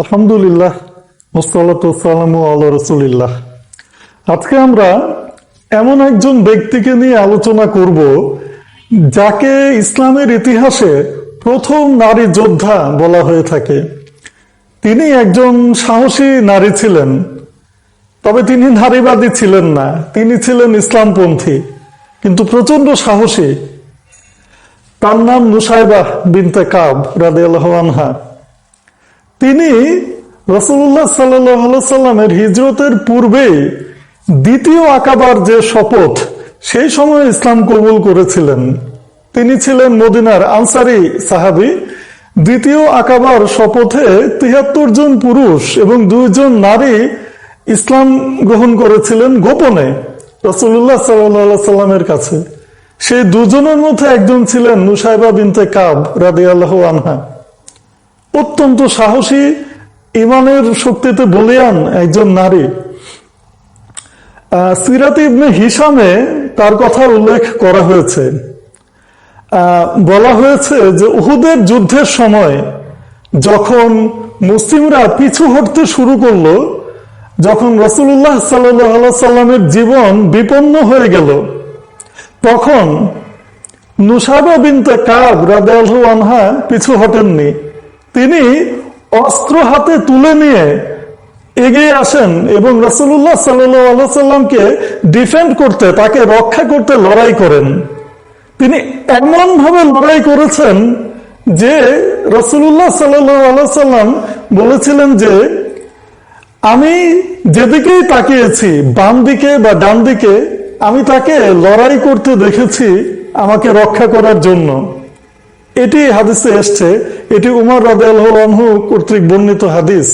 আলহামদুলিল্লাহ মোসাল্লাতাম আল্লাহ রসুলিল্লাহ। আজকে আমরা এমন একজন ব্যক্তিকে নিয়ে আলোচনা করব যাকে ইসলামের ইতিহাসে প্রথম নারী যোদ্ধা বলা হয়ে থাকে। তিনি একজন সাহসী নারী ছিলেন, তবে তিনি নারীবাদী ছিলেন না। তিনি ছিলেন ইসলামপন্থী, কিন্তু প্রচণ্ড সাহসী। তার নাম নুসাইবাহ বিনতে কাব রাদে আনহা। তিনি রসুল্লাহ সাল্লামের হিজরতের পূর্বে দ্বিতীয় আকাবার যে শপথ, সেই সময় ইসলাম কবুল করেছিলেন। তিনি ছিলেন মদিনার আনসারি সাহাবি। দ্বিতীয় আকাবার শপথে তিয়াত্তর জন পুরুষ এবং দুইজন নারী ইসলাম গ্রহণ করেছিলেন গোপনে রসুল্লাহ সাল্লাহ সাল্লামের কাছে। সেই দুজনের মধ্যে একজন ছিলেন নুসাইবা বিনতে কাব রাদি আল্লাহ আনহা। অত্যন্ত সাহসী ইমানের শক্তিতে বলিয়ান একজন নারী। সিরাত হিসামে তার কথা উল্লেখ করা হয়েছে। বলা হয়েছে যে উহুদের যুদ্ধের সময় যখন মুসলিমরা পিছু হটতে শুরু করল, যখন রসুল্লাহ সাল্লামের জীবন বিপন্ন হয়ে গেল, তখন নুসাবা বিনতে কাব রাদেলহু আনহা পিছু হটেননি। তিনি অস্ত্র হাতে তুলে নিয়ে এগিয়ে আসেন এবং রসুল্লাহ সাল্লামকে ডিফেন্ড করতে, তাকে রক্ষা করতে লড়াই করেন। তিনি এমন ভাবে লড়াই করেছেন যে রসুল্লাহ সাল্লাম বলেছিলেন যে, আমি যেদিকেই তাকিয়েছি, বাম দিকে বা ডান দিকে, আমি তাকে লড়াই করতে দেখেছি আমাকে রক্ষা করার জন্য। এটি হাদিসে এসছে, এটি উমর রাদু কর্তৃক বর্ণিত হাদিস।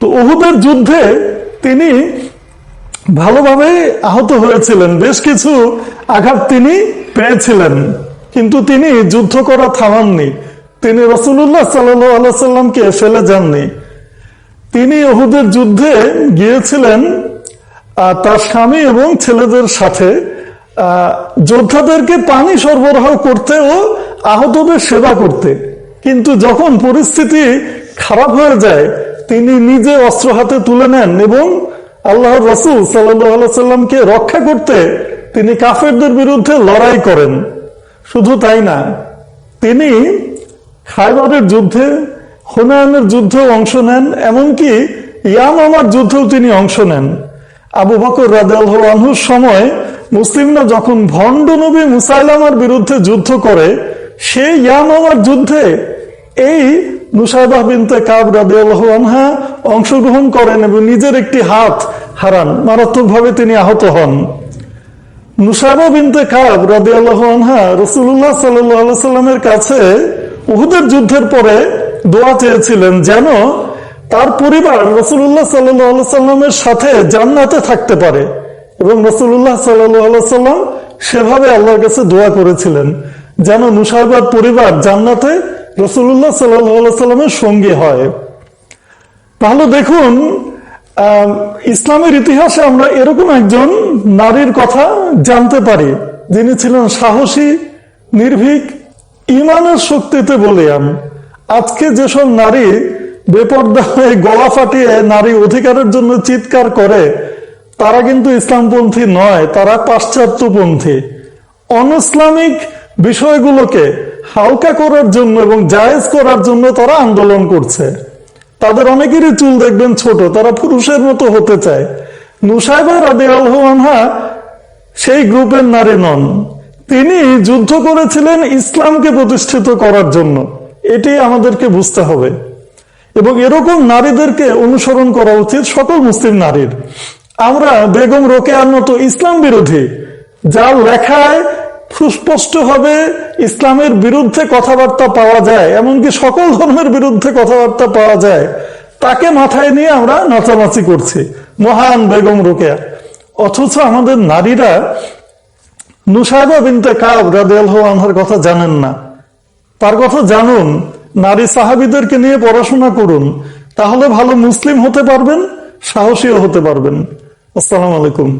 তো উহুদের যুদ্ধে তিনি ভালোভাবে আহত হয়েছিলেন, বেশ কিছু আঘাত তিনি পেয়েছিলেন, কিন্তু তিনি যুদ্ধ করা থামাননি। তিনি রসুল্লাহ সাল্লামকে ফেলে যাননি। তিনি ওহুদের যুদ্ধে গিয়েছিলেন তার স্বামী এবং ছেলেদের সাথে যোদ্ধাদেরকে পানি সরবরাহ করতে ও আহতদের সেবা করতে। কিন্তু যখন পরিস্থিতি খারাপ হয়ে যায়, তিনি নিজে অস্ত্র হাতে তুলে নেন এবং আল্লাহ রসুল সাল্লামকে রক্ষা করতে তিনি কাফেরদের বিরুদ্ধে লড়াই করেন। শুধু তাই না, তিনি খাইবারের যুদ্ধে, হুনায়নের যুদ্ধেও অংশ নেন, এমনকি ইয়ামামার যুদ্ধেও তিনি অংশ নেন। আবু বকর রাজুর সময় মুসলিমরা যখন ভণ্ড নবী মুসাইলামার বিরুদ্ধে যুদ্ধ করে সেই ইয়ামামার যুদ্ধে এই বিনতে কাব আনহা অংশগ্রহণ করেন এবং নিজের একটি হাত হারান। মারাত্মকভাবে তিনি আহত হন। বিনতে কাব আনহা সাল্লামের কাছে উহুদের যুদ্ধের পরে দোয়া চেয়েছিলেন যেন তার পরিবার রসুল্লাহ সাল্লাহ সাল্লামের সাথে জান্নাতে থাকতে পারে। এবং রসুল্লাহ সাল্লাম সেভাবে আল্লাহর কাছে দোয়া করেছিলেন, যেন নুসাইবার পরিবার জান্নাতে রসুল্লাহ সাল্লাহ সাল্লামের সঙ্গী হয়। তাহলে দেখুন ইসলামের ইতিহাসে আমরা এরকম একজন নারীর কথা জানতে পারি, যিনি ছিলেন সাহসী, নির্ভীক, ইমানের শক্তিতে বলিয়ান। আজকে যেসব নারী বেপর্দা গলা ফাটিয়ে নারী অধিকারের জন্য চিৎকার করে তারা কিন্তু ইসলামপন্থী নয়, তারা পাশ্চাত্যপন্থী। অনইসলামিক বিষয়গুলোকে হালকা করার জন্য এবং জায়েজ করার জন্য তারা আন্দোলন করছে। তাদের অনেকেরই চুল দেখবেন ছোট, তারা পুরুষের মতো হতে চায়। নুসাইবা সেই গ্রুপের নারী নন। তিনি যুদ্ধ করেছিলেন ইসলামকে প্রতিষ্ঠিত করার জন্য। এটি আমাদেরকে বুঝতে হবে। এবং এরকম নারীদেরকে অনুসরণ করা উচিত সকল মুসলিম নারীর। আমরা বেগম রোকেয়ার মতো ইসলাম বিরোধী, যার লেখায় সুস্পষ্ট হবে ইসলামের বিরুদ্ধে কথাবার্তা পাওয়া যায়, এমনকি সকল ধর্মের বিরুদ্ধে কথাবার্তা পাওয়া যায়, তাকে মাথায় নিয়ে আমরা নাচানাচি করছি, মহান বেগম রোকেয়া। অথচ আমাদের নারীরা নুসাইবা বিনতে কাব রাদিয়াল্লাহু আনহার কথা জানেন না। তার কথা জানুন, নারী সাহাবিদেরকে নিয়ে পড়াশোনা করুন, তাহলে ভালো মুসলিম হতে পারবেন, সাহসীও হতে পারবেন। আসসালামু আলাইকুম।